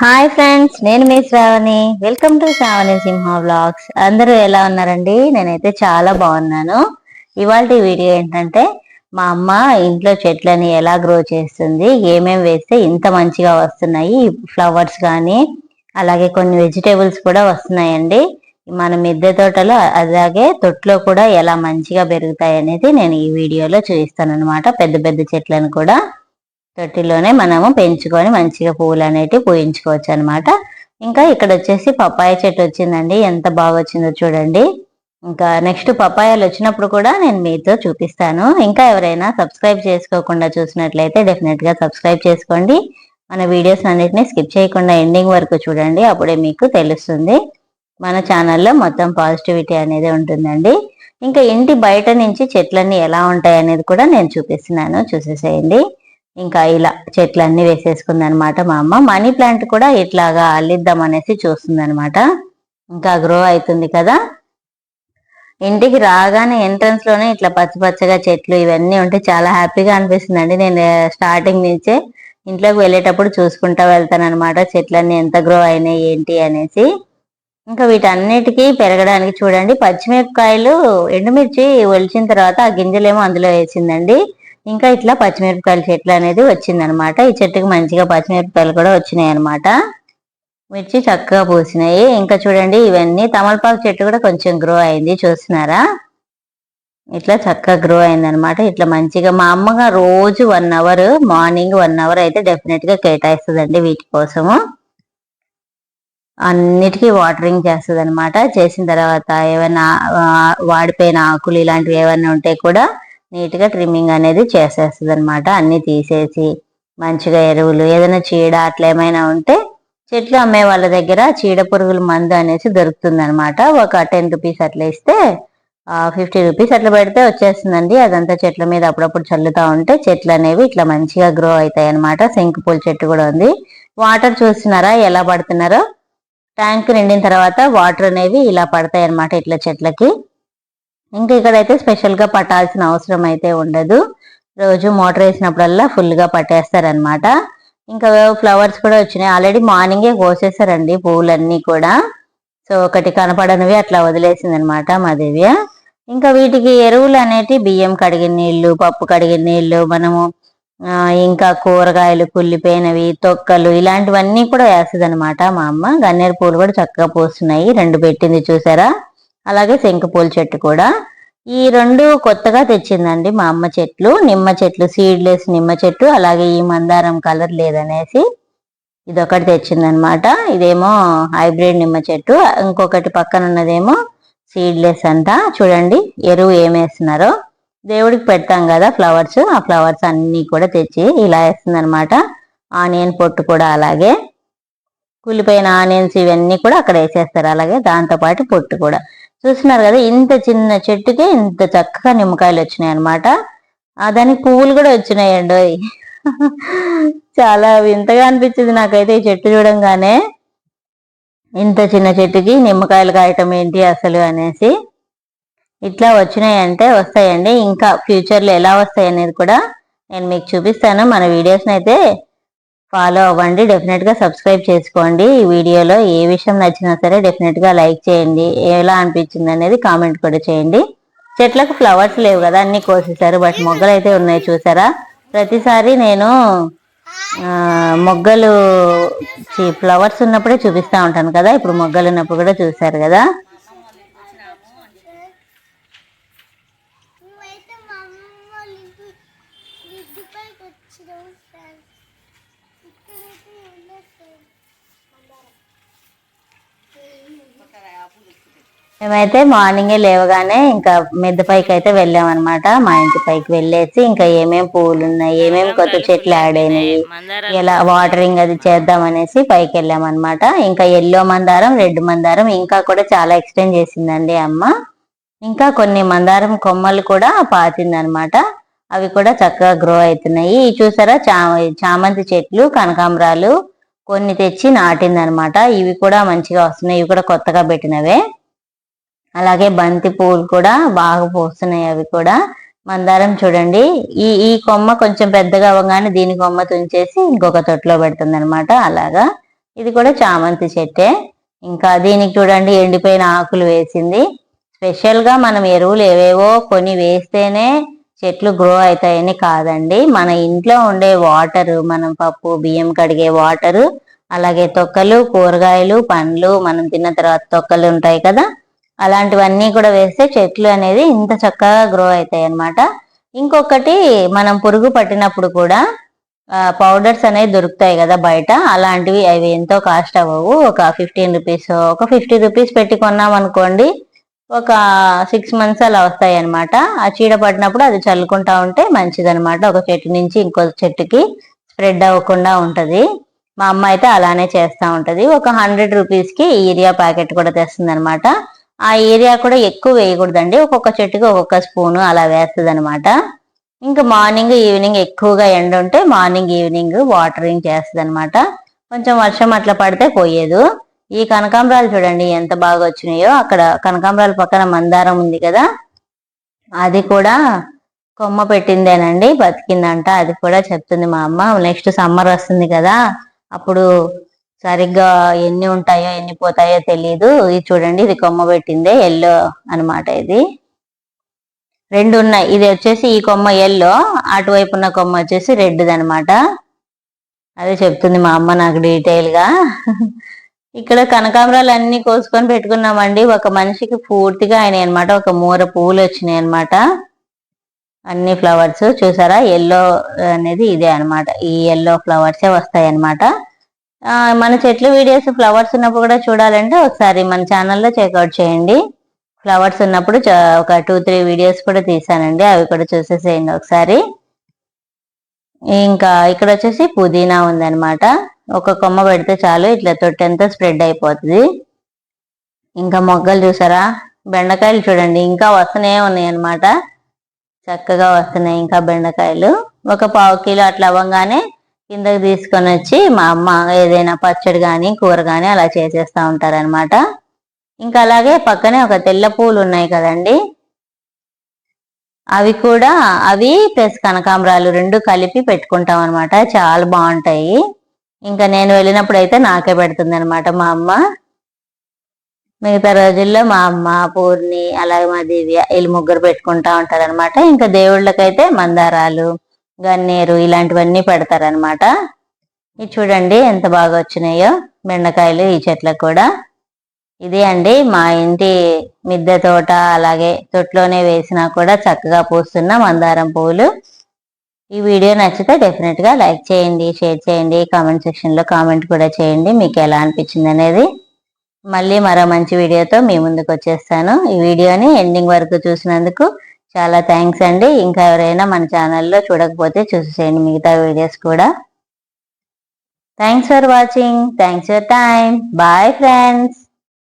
Hi friends నేను మీ Shravani. Welcome to Shravani Simha blogs అందరూ ఎలా ఉన్నారండి? నేనైతే చాలా బాగున్నాను. ఇవాళ వీడియో ఏంటంటే మా అమ్మ ఇంట్లో చెట్లని ఎలా గ్రో చేస్తుంది ఏమేమి వేస్తే ఇంత మంచిగా వస్తున్నాయి ఫ్లవర్స్ కానీ అలాగే కొన్ని వెజిటేబుల్స్ కూడా వస్తున్నాయండి. మన మిద్దె తోటలో అలాగే తొట్లో కూడా ఎలా మంచిగా పెరుగుతాయి అనేది నేను ఈ వీడియోలో చూపిస్తాను అనమాట పెద్ద పెద్ద చెట్లను కూడా. తొట్టిలోనే మనము పెంచుకొని మంచిగా పువ్వులు అనేటివి పూయించుకోవచ్చు అనమాట ఇంకా ఇక్కడ వచ్చేసి పప్పాయ చెట్టు వచ్చిందండి. ఎంత బాగా వచ్చిందో చూడండి. ఇంకా నెక్స్ట్ పప్పాయాలు వచ్చినప్పుడు కూడా నేను మీతో చూపిస్తాను. ఇంకా ఎవరైనా సబ్స్క్రైబ్ చేసుకోకుండా చూసినట్లయితే డెఫినెట్గా సబ్స్క్రైబ్ చేసుకోండి. మన వీడియోస్ అన్నిటిని స్కిప్ చేయకుండా ఎండింగ్ వరకు చూడండి. అప్పుడే మీకు తెలుస్తుంది. మన ఛానల్లో మొత్తం పాజిటివిటీ అనేది ఉంటుందండి. ఇంకా ఇంటి బయట నుంచి చెట్లన్నీ ఎలా ఉంటాయి అనేది కూడా నేను చూపిస్తున్నాను. చూసేసేయండి. ఇంకా ఇలా చెట్లన్నీ వేసేసుకుంది అనమాట మా అమ్మ. మనీ ప్లాంట్ కూడా ఇట్లాగా అల్లిద్దాం అనేసి చూస్తుంది అనమాట ఇంకా గ్రో అవుతుంది కదా. ఇంటికి రాగానే ఎంట్రన్స్లోనే ఇట్లా పచ్చ పచ్చగా చెట్లు ఇవన్నీ ఉంటే చాలా హ్యాపీగా అనిపిస్తుంది అండి నేను స్టార్టింగ్ నుంచే ఇంట్లోకి వెళ్ళేటప్పుడు చూసుకుంటా వెళ్తాను అనమాట చెట్లన్నీ ఎంత గ్రో అయినాయి ఏంటి అనేసి. ఇంకా వీటన్నిటికీ పెరగడానికి చూడండి. పచ్చిమిరపకాయలు ఎండుమిర్చి ఒలిచిన తర్వాత ఆ గింజలేమో అందులో వేసిందండి. ఇంకా ఇట్లా పచ్చిమిరపకాయల చెట్లు అనేది వచ్చిందనమాట. ఈ చెట్టుకి మంచిగా పచ్చిమిరపకాయలు కూడా వచ్చినాయి అనమాట మిర్చి చక్కగా పూసినాయి. ఇంకా చూడండి ఇవన్నీ తమలపాకు చెట్టు కూడా కొంచెం గ్రో అయింది. చూస్తున్నారా ఇట్లా చక్కగా గ్రో అయింది అనమాట ఇట్లా మంచిగా మా అమ్మగా రోజు one hour morning one hour అయితే డెఫినెట్గా కేటాయిస్తుందండి వీటి కోసము. అన్నిటికీ వాటరింగ్ చేస్తుంది అనమాట చేసిన తర్వాత ఏమైనా వాడిపోయిన ఆకులు ఇలాంటివి ఏమైనా ఉంటే కూడా నీట్గా ట్రిమ్మింగ్ అనేది చేసేస్తుంది అనమాట అన్నీ తీసేసి మంచిగా ఎరువులు ఏదైనా చీడ అట్లా ఏమైనా ఉంటే చెట్లు అమ్మే వాళ్ళ దగ్గర చీడ పురుగుల మందు అనేసి దొరుకుతుంది అనమాట ఒక టెన్ రూపీస్ అట్లా ఇస్తే ఫిఫ్టీ రూపీస్ అట్లా పెడితే వచ్చేస్తుందండి. అదంతా చెట్ల మీద అప్పుడప్పుడు చల్లుతా ఉంటే చెట్లు అనేవి ఇట్లా మంచిగా గ్రో అవుతాయి అనమాట శంకు పూల చెట్టు కూడా ఉంది. వాటర్ చూస్తున్నారా? ఎలా పడుతున్నారో? ట్యాంక్ నిండిన తర్వాత వాటర్ అనేవి ఇలా పడతాయి అనమాట ఇట్లా చెట్లకి. ఇంకా ఇక్కడైతే స్పెషల్గా పట్టాల్సిన అవసరం అయితే ఉండదు. రోజు మోటార్ వేసినప్పుడల్లా ఫుల్గా పట్టేస్తారనమాట ఇంకా ఫ్లవర్స్ కూడా వచ్చినాయి. ఆల్రెడీ మార్నింగే కోసేసారండి పువ్వులన్నీ కూడా. సో ఒకటి కనపడనివి అట్లా వదిలేసింది అనమాట మా దివ్య. ఇంకా వీటికి ఎరువులు అనేటి బియ్యం కడిగిన నీళ్ళు పప్పు కడిగిన నీళ్ళు మనము ఇంకా కూరగాయలు కుళ్ళిపోయినవి తొక్కలు ఇలాంటివన్నీ కూడా వేస్తుంది అనమాట మా అమ్మ. గన్నేరు పూలు కూడా చక్కగా పూస్తున్నాయి. రెండు పెట్టింది చూసారా? అలాగే శంకుపూల చెట్టు కూడా. ఈ రెండు కొత్తగా తెచ్చిందండి మా అమ్మ చెట్లు. నిమ్మ చెట్లు సీడ్లెస్ నిమ్మ చెట్టు అలాగే ఈ మందారం కలర్ లేదనేసి ఇదొకటి తెచ్చిందనమాట. ఇదేమో హైబ్రిడ్ నిమ్మ చెట్టు. ఇంకొకటి పక్కన ఉన్నదేమో సీడ్లెస్ అంట చూడండి ఎరువు ఏమేస్తున్నారో దేవుడికి పెడతాం కదా ఫ్లవర్స్. ఆ ఫ్లవర్స్ అన్నీ కూడా తెచ్చి ఇలా వేస్తుంది అనమాట ఆనియన్ పొట్టు కూడా అలాగే. కూలిపోయిన ఆనియన్స్ ఇవన్నీ కూడా అక్కడ వేసేస్తారు. అలాగే దాంతోపాటు పొట్టు కూడా. చూస్తున్నారు కదా ఇంత చిన్న చెట్టుకి ఇంత చక్కగా నిమ్మకాయలు వచ్చినాయి అనమాట దానికి పువ్వులు కూడా వచ్చినాయండి చాలా వింతగా అనిపించింది నాకైతే ఈ చెట్టు చూడంగానే. ఇంత చిన్న చెట్టుకి నిమ్మకాయలు కాయటం ఏంటి అసలు అనేసి. ఇట్లా వచ్చినాయంటే వస్తాయండి. ఇంకా ఫ్యూచర్లో ఎలా వస్తాయి అనేది కూడా నేను మీకు చూపిస్తాను. మన వీడియోస్ని అయితే ఫాలో అవ్వండి. డెఫినెట్గా సబ్స్క్రైబ్ చేసుకోండి. ఈ వీడియోలో ఏ విషయం నచ్చినా సరే డెఫినెట్గా లైక్ చేయండి. ఎలా అనిపించింది అనేది కామెంట్ కూడా చేయండి. చెట్లకు ఫ్లవర్స్ లేవు కదా అన్నీ కోసేసారు బట్ మొగ్గలు అయితే ఉన్నాయి చూసారా? ప్రతిసారి నేను మొగ్గలు ఫ్లవర్స్ ఉన్నప్పుడే చూపిస్తూ ఉంటాను కదా. ఇప్పుడు మొగ్గలు ఉన్నప్పుడు కూడా చూసారు కదా. మేమైతే మార్నింగే లేవగానే ఇంకా మిద్ద పైకి అయితే వెళ్ళామన్నమాట. మా ఇంటి పైకి వెళ్ళేసి ఇంకా ఏమేమి పువ్వులు ఉన్నాయి ఏమేమి కొత్త చెట్లు యాడ్ అయినాయి ఎలా వాటరింగ్ అది చేద్దాం అనేసి పైకి వెళ్ళామన్నమాట ఇంకా ఎల్లో మందారం రెడ్ మందారం ఇంకా కూడా చాలా ఎక్స్టెండ్ చేసిందండి అమ్మ. ఇంకా కొన్ని మందారం కొమ్మలు కూడా పాతిందనమాట అవి కూడా చక్కగా గ్రో అవుతున్నాయి. చూసారా? చామంతి చెట్లు కనకాంబరాలు కొన్ని తెచ్చి నాటిందనమాట. ఇవి కూడా మంచిగా వస్తున్నాయి. ఇవి కూడా కొత్తగా పెట్టినవే. అలాగే బంతి పువ్వులు కూడా బాగా పూస్తున్నాయి అవి కూడా. మందారం చూడండి. ఈ ఈ కొమ్మ కొంచెం పెద్దగా అవ్వగానే దీని కొమ్మ తుంచేసి ఇంకొక తొట్టులో పెడుతుంది అనమాట అలాగా. ఇది కూడా చామంతి చెట్టే. ఇంకా దీనికి చూడండి ఎండిపోయిన ఆకులు వేసింది. స్పెషల్గా మనం ఎరువులు ఏవేవో కొని వేస్తేనే చెట్లు గ్రో అవుతాయని కాదండి. మన ఇంట్లో ఉండే వాటర్ మనం పప్పు బియ్యం కడిగే వాటర్ అలాగే తొక్కలు కూరగాయలు పండ్లు మనం తిన్న తర్వాత తొక్కలు ఉంటాయి కదా. అలాంటివన్నీ కూడా వేస్తే చెట్లు అనేది ఇంత చక్కగా గ్రో అవుతాయి అన్నమాట ఇంకొకటి మనం పురుగు పట్టినప్పుడు కూడా పౌడర్స్ అనేవి దొరుకుతాయి కదా బయట. అలాంటివి అవి ఎంతో కాస్ట్ అవ్వవు. ఒక ఫిఫ్టీన్ రూపీస్ ఒక ఫిఫ్టీ రూపీస్ పెట్టి కొన్నాం అనుకోండి ఒక సిక్స్ మంత్స్ అలా వస్తాయి అనమాట ఆ చీడ పడినప్పుడు అది చల్లుకుంటా ఉంటే మంచిదనమాట ఒక చెట్టు నుంచి ఇంకో చెట్టుకి స్ప్రెడ్ అవ్వకుండా ఉంటుంది. మా అమ్మ అయితే అలానే చేస్తూ ఉంటుంది. ఒక హండ్రెడ్ రూపీస్కి ఏరియా ప్యాకెట్ కూడా తెస్తుంది అనమాట ఆ ఏరియా కూడా ఎక్కువ వేయకూడదండి. ఒక్కొక్క చెట్టుకి ఒక్కొక్క స్పూను అలా వేస్తుంది అనమాట ఇంకా మార్నింగ్ ఈవినింగ్ ఎక్కువగా ఎండ ఉంటే మార్నింగ్ ఈవినింగ్ వాటరింగ్ చేస్తుంది అనమాట కొంచెం వర్షం అట్లా పడితే పోయేదు. ఈ కనకాంబరాలు చూడండి ఎంత బాగా వచ్చినాయో. అక్కడ కనకాంబరాల పక్కన మందారం ఉంది కదా. అది కూడా కొమ్మ పెట్టిందేనండి బతికిందంట. అది కూడా చెప్తుంది మా అమ్మ. నెక్స్ట్ సమ్మర్ వస్తుంది కదా. అప్పుడు సరిగ్గా ఎన్ని ఉంటాయో ఎన్ని పోతాయో తెలియదు ఇది చూడండి ఇది కొమ్మ పెట్టిందే ఎల్లో అనమాట ఇది. రెండు ఉన్నాయి. ఇది వచ్చేసి ఈ కొమ్మ ఎల్లో అటువైపు ఉన్న కొమ్మ వచ్చేసి రెడ్ అనమాట అదే చెప్తుంది మా అమ్మ నాకు డీటెయిల్గా ఇక్కడ కనకాంబరాలు అన్ని కోసుకొని పెట్టుకున్నామండి. ఒక మనిషికి పూర్తిగా ఆయన అనమాట ఒక మూర పువ్వులు వచ్చినాయి అనమాట అన్ని ఫ్లవర్స్ చూసారా? ఎల్లో అనేది ఇదే అనమాట ఈ ఎల్లో ఫ్లవర్సే వస్తాయి అనమాట మన చెట్లు వీడియోస్ ఫ్లవర్స్ ఉన్నప్పుడు కూడా చూడాలంటే ఒకసారి మన ఛానల్లో చెక్అవుట్ చేయండి. ఫ్లవర్స్ ఉన్నప్పుడు ఒక టూ త్రీ వీడియోస్ కూడా తీసానండి. అవి కూడా చూసేసేయండి ఒకసారి. ఇంకా ఇక్కడ వచ్చేసి పుదీనా ఉందన్నమాట. ఒక కొమ్మ పెడితే చాలు ఇట్లా తొట్టి అంతా స్ప్రెడ్ అయిపోతుంది. ఇంకా మొగ్గలు చూసారా? బెండకాయలు చూడండి ఇంకా వస్తూనే ఉన్నాయి అనమాట చక్కగా వస్తున్నాయి ఇంకా బెండకాయలు. ఒక పావు కిలో అట్లా అవ్వగానే కిందకి తీసుకొని వచ్చి మా అమ్మ ఏదైనా పచ్చడి కానీ కూర కానీ అలా చేసేస్తూ ఉంటారనమాట ఇంకా అలాగే పక్కనే ఒక తెల్ల పూలు ఉన్నాయి కదండి. అవి కూడా అవి ప్లస్ కనకాంబరాలు రెండు కలిపి పెట్టుకుంటాం అనమాట చాలా బాగుంటాయి. ఇంకా నేను వెళ్ళినప్పుడు అయితే నాకే పెడుతుంది అనమాట మా అమ్మ. మిగతా రోజుల్లో మా అమ్మ పూర్ణి అలాగే మా దివ్య వీళ్ళు ముగ్గురు పెట్టుకుంటా ఉంటారనమాట ఇంకా దేవుళ్ళకైతే మందారాలు గన్నేరు ఇలాంటివన్నీ పెడతారనమాట ఇది చూడండి ఎంత బాగా వచ్చినాయో బెండకాయలు ఈ చెట్లకు కూడా. ఇదే అండి మా ఇంటి మిద్దె తోట అలాగే తొట్లోనే వేసినా కూడా చక్కగా పూస్తున్న మందారం పువ్వులు ఈ వీడియో నచ్చితే డెఫినెట్గా లైక్ చేయండి షేర్ చేయండి కామెంట్ సెక్షన్లో కామెంట్ కూడా చేయండి. మీకు ఎలా అనిపించింది అనేది మళ్ళీ మరో మంచి వీడియోతో మీ ముందుకు వచ్చేస్తాను. ఈ వీడియోని ఎండింగ్ వరకు చూసినందుకు చాలా థ్యాంక్స్ అండి. ఇంకా ఎవరైనా మన ఛానల్లో చూడకపోతే చూసేయండి మిగతా వీడియోస్ కూడా. Thanks for watching thanks for time bye friends